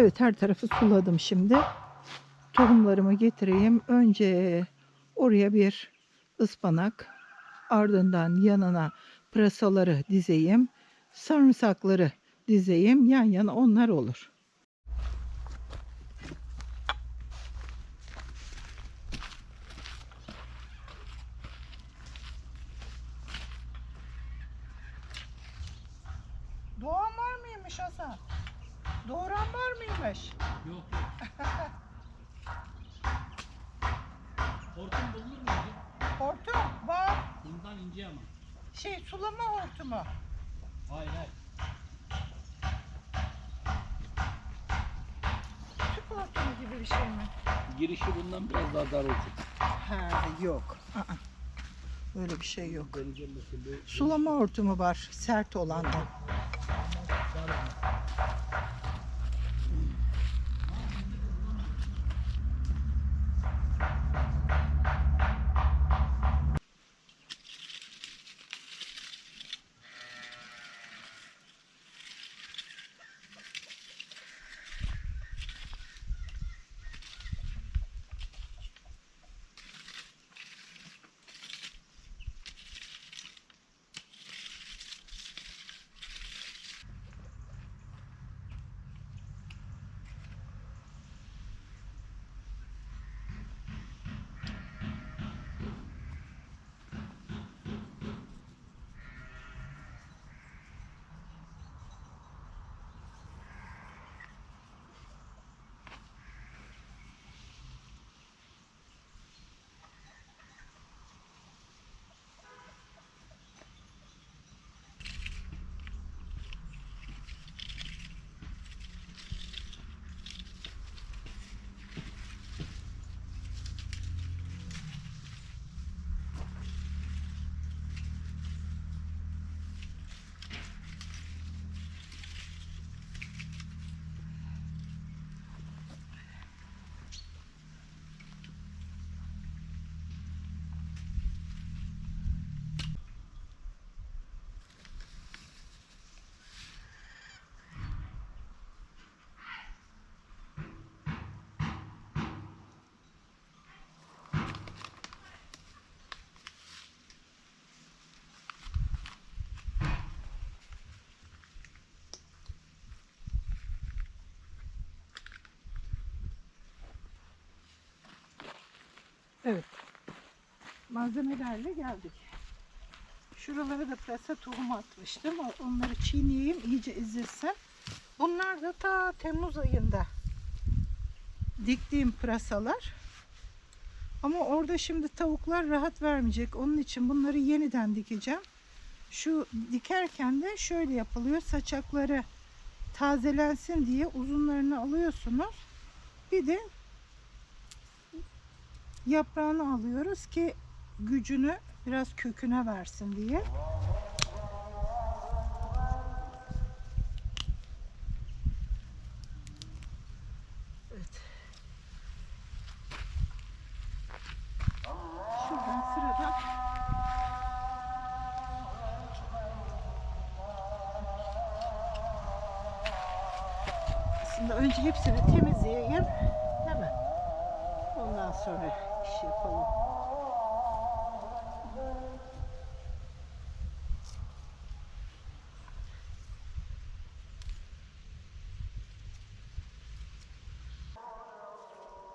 Evet her tarafı suladım şimdi. Tohumlarımı getireyim. Önce oraya bir ıspanak, ardından yanına pırasaları dizeyim. Sarımsakları dizeyim. Yan yana onlar olur. Doğan var mıymış Hasan? Doğuran var mıymış? Yok yok. Hortum bulunur mu? Hortum var. Bundan ince ama. Şey sulama hortumu. Hayır hayır. Tüp hortumu gibi bir şey mi? Girişi bundan biraz daha dar olacak. Ha yok. Aa, Öyle bir şey yok. Deneyeceğim bakayım. Bu- Sulama hortumu var sert olandan. Evet. Malzemelerle geldik. Şuralara da pırasa tohum atmıştım. Onları çiğneyeyim, iyice ezilsin. Bunlar da ta Temmuz ayında diktiğim pırasalar. Ama orada şimdi tavuklar rahat vermeyecek. Onun için bunları yeniden dikeceğim. Şu dikerken de şöyle yapılıyor. Saçakları tazelensin diye uzunlarını alıyorsunuz. Bir de yaprağını alıyoruz ki gücünü biraz köküne versin diye. Evet. Şuradan sıradan aslında önce hepsini temizleyeyim. Hemen. Ondan sonra iş yapalım.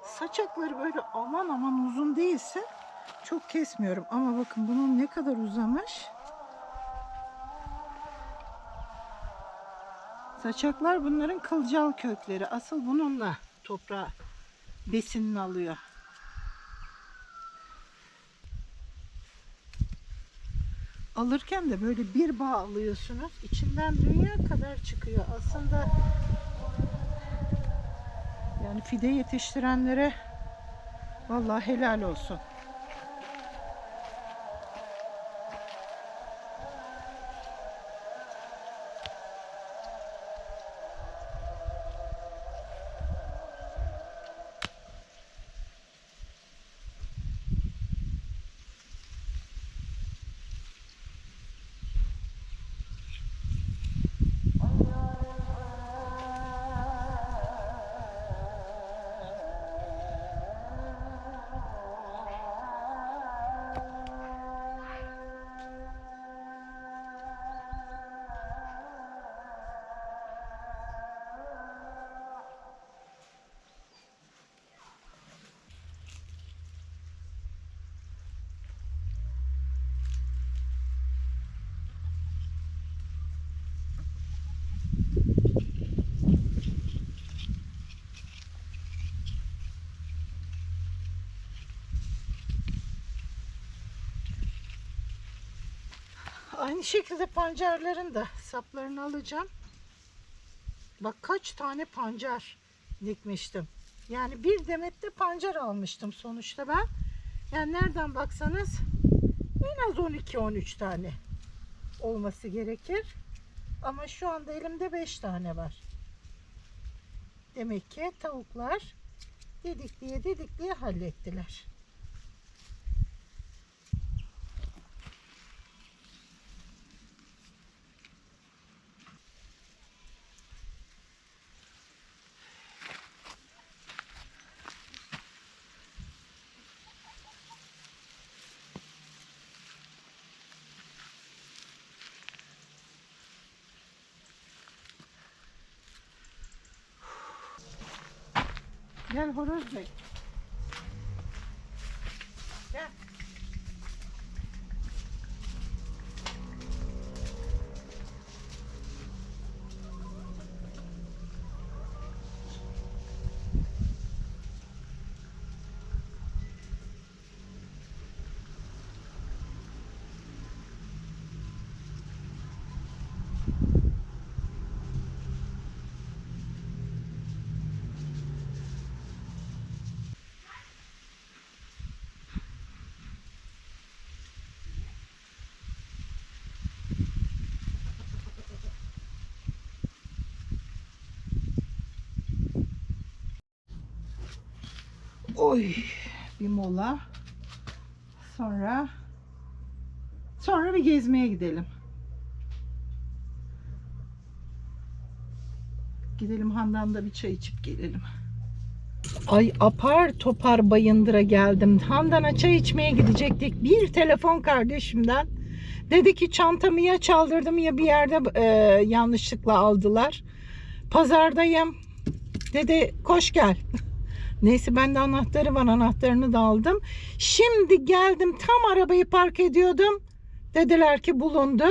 Saçakları böyle aman aman uzun değilse çok kesmiyorum. Ama bakın bunun ne kadar uzamış. Saçaklar bunların kılcal kökleri. Asıl bununla toprağa besinini alıyor. Alırken de böyle bir bağ alıyorsunuz. İçinden dünya kadar çıkıyor. Aslında yani fide yetiştirenlere vallahi helal olsun. Aynı şekilde pancarların da saplarını alacağım. Bak kaç tane pancar dikmiştim. Yani bir demette pancar almıştım sonuçta ben. Yani nereden baksanız en az 12-13 tane olması gerekir. Ama şu anda elimde 5 tane var. Demek ki tavuklar didikliye didikliye hallettiler. 前头都是水 Oy bir mola. Sonra sonra bir gezmeye gidelim. Gidelim Handan'da bir çay içip gelelim. Ay apar topar Bayındır'a geldim. Handan'a çay içmeye gidecektik. Bir telefon kardeşimden. Dedi ki çantamı ya çaldırdım ya bir yerde e, yanlışlıkla aldılar. Pazardayım. Dedi koş gel. Neyse ben de anahtarı var anahtarını da aldım. Şimdi geldim tam arabayı park ediyordum. Dediler ki bulundu.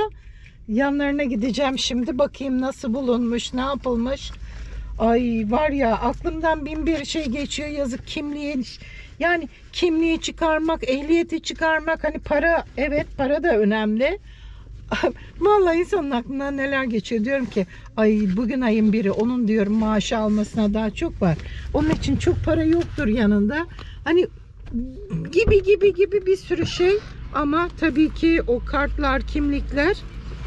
Yanlarına gideceğim şimdi bakayım nasıl bulunmuş ne yapılmış. Ay var ya aklımdan bin bir şey geçiyor yazık kimliği yani kimliği çıkarmak ehliyeti çıkarmak hani para evet para da önemli. Vallahi insanın aklından neler geçiyor diyorum ki ay bugün ayın biri onun diyorum maaşı almasına daha çok var. Onun için çok para yoktur yanında. Hani gibi gibi gibi bir sürü şey ama tabii ki o kartlar, kimlikler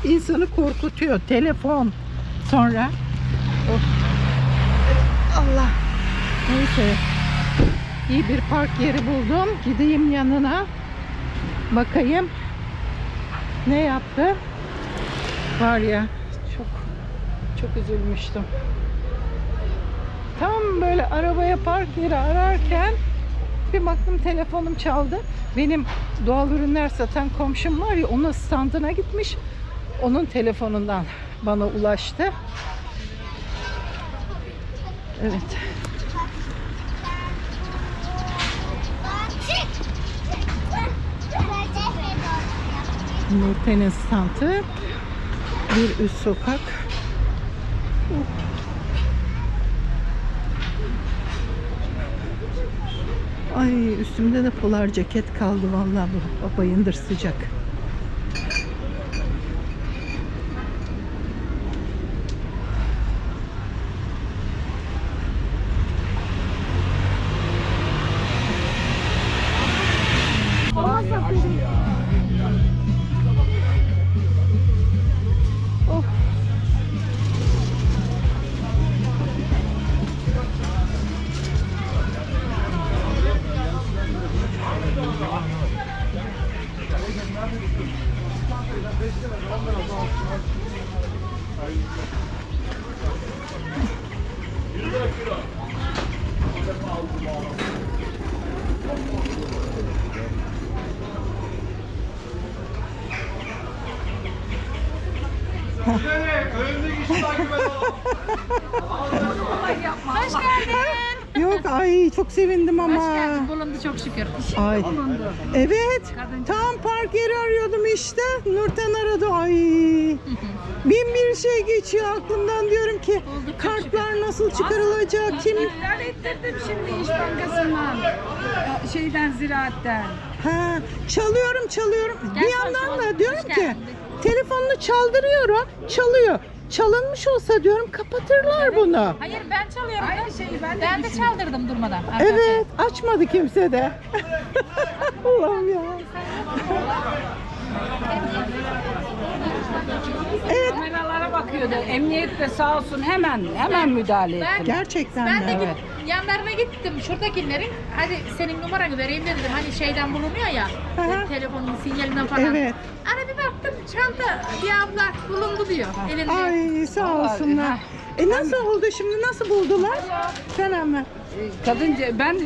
insanı korkutuyor. Telefon sonra oh. Allah neyse iyi bir park yeri buldum. Gideyim yanına bakayım ne yaptı? Var ya çok çok üzülmüştüm. Tam böyle arabaya park yeri ararken bir baktım telefonum çaldı. Benim doğal ürünler satan komşum var ya onun standına gitmiş. Onun telefonundan bana ulaştı. Evet. Nurten'in standı. Bir üst sokak. Ay üstümde de polar ceket kaldı vallahi bu bayındır sıcak. Hoş geldin. Yok ay çok sevindim ama. Hoş geldin. Bulundu çok şükür. Ay. Bulundu. Evet. Tam park yeri arıyordum işte. Nurten aradı. Ay. Bin bir şey geçiyor aklımdan diyorum ki çok kartlar nasıl çıkarılacak kim İptal ettirdim şimdi İş Bankası'ndan. Şeyden, ziraatten. Ha çalıyorum çalıyorum Gel, bir yandan da diyorum ki telefonunu çaldırıyorum. Çalıyor. Çalınmış olsa diyorum kapatırlar bunu. Hayır ben çalıyorum. Aynı şeyi ben de Ben de çaldırdım durmadan. Evet açmadı kimse de. Allah'ım ya. Evet Kameralara bakıyordu. Emniyet de sağ olsun hemen hemen müdahale etti. gerçekten Ben de de. Yanlarına gittim şuradakilerin. Hadi senin numaranı vereyim de dedim. Hani şeyden bulunuyor ya. Telefonun sinyalinden falan. Evet. Hani bir baktım çanta bir abla bulundu diyor. Elinde. Ay sağ olsunlar. E nasıl oldu şimdi nasıl buldular? Sen anlat. Ee, Kadınca ben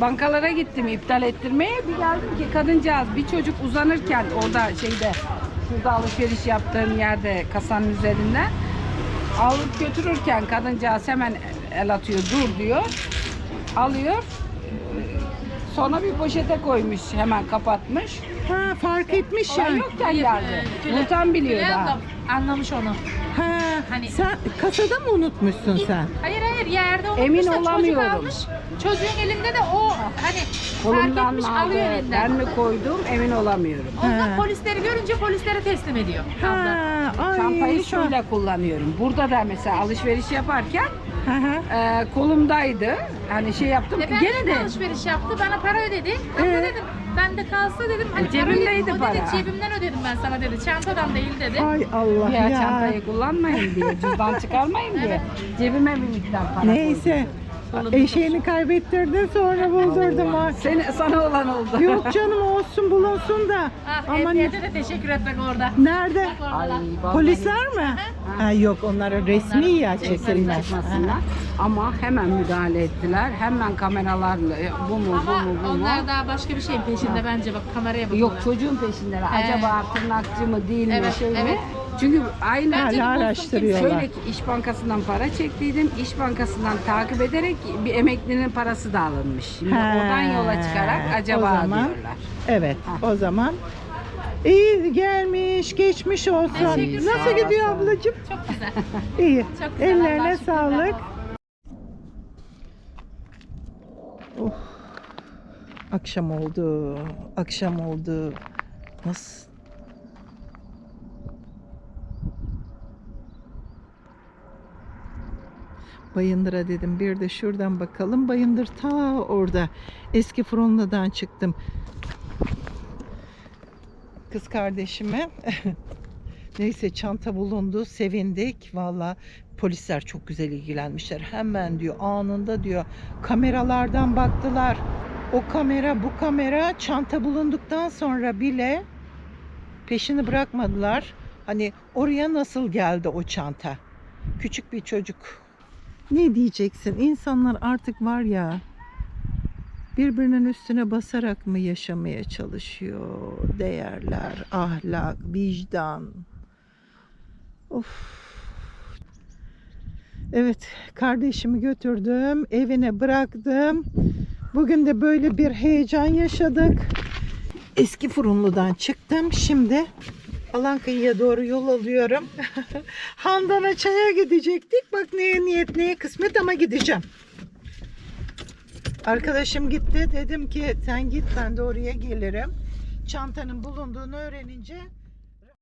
bankalara gittim iptal ettirmeye. Bir geldim ki kadıncağız bir çocuk uzanırken orada şeyde şurada alışveriş yaptığım yerde kasanın üzerinde alıp götürürken kadıncağız hemen el atıyor dur diyor. Alıyor. Sonra bir poşete koymuş hemen kapatmış. Ha fark etmiş Ben yani. yokken geldi. Ee, Tülay- Nurten biliyor Tülay daha. anlamış onu. Ha, Hani- sen kasada mı unutmuşsun sen? Hayır hayır yerde unutmuş Emin da çocuk olamıyorum. almış. Çocuğun elinde de o hani Kolumdan fark etmiş mı aldı, alıyor elinden. ben mi koydum emin olamıyorum. Ondan He. polisleri görünce polislere teslim ediyor. Ha, ay, Çantayı şöyle kullanıyorum. Burada da mesela alışveriş yaparken Hı hı. e, kolumdaydı. Hani şey yaptım. Ve ben Gene de alışveriş yaptı. Bana para ödedi. Abla Ee? dedim ben de kalsa dedim. Hani E, cebimdeydi para. dedi cebimden ödedim ben sana dedi. Çantadan değil dedi. Ay Allah ya, ya. çantayı kullanmayın diye, cüzdan çıkarmayın diye. Cebime bir miktar para Neyse. Eşeğini kaybettirdin sonra buldurdum ha. Seni, sana olan oldu. Yok canım olsun bulunsun da. Ah, Ama emniyete de teşekkür etmek orada. nerede? Bak. Ay, vallahi Polisler mi? Ha, yok onlara resmi ya çekilmez. Ama hemen müdahale ettiler. Hemen kameralarla e, bu mu bu Ama mu bu mu. onlar daha başka bir şeyin peşinde bence bak kameraya bakıyorlar. Yok çocuğun peşindeler. Acaba tırnakçı mı değil mi Evet, şey mi? evet. Çünkü aynı Hala araştırıyorlar. Şöyle ki İş Bankası'ndan para çektiydim. İş Bankası'ndan takip ederek bir emeklinin parası da alınmış. Şimdi He, oradan yola çıkarak o acaba zaman- diyorlar. Evet Ha. o zaman. İyi gelmiş geçmiş olsun. Nasıl gidiyor ablacığım? Çok güzel. İyi. Çok güzel, Ellerine sağlık. Oh. Akşam oldu. Akşam oldu. Nasıl? Bayındır'a dedim. Bir de şuradan bakalım. Bayındır ta orada. Eski Fronla'dan çıktım. Kız kardeşime Neyse çanta bulundu. Sevindik. Valla polisler çok güzel ilgilenmişler. Hemen diyor anında diyor kameralardan baktılar. O kamera bu kamera çanta bulunduktan sonra bile peşini bırakmadılar. Hani oraya nasıl geldi o çanta? Küçük bir çocuk. Ne diyeceksin? İnsanlar artık var ya birbirinin üstüne basarak mı yaşamaya çalışıyor? Değerler, ahlak, vicdan. Of. Evet, kardeşimi götürdüm, evine bıraktım. Bugün de böyle bir heyecan yaşadık. Eski Fırınlı'dan çıktım. Şimdi Alankaya'ya doğru yol alıyorum. Handan'a çaya gidecektik. Bak neye niyet neye kısmet ama gideceğim. Arkadaşım gitti. Dedim ki sen git ben de oraya gelirim. Çantanın bulunduğunu öğrenince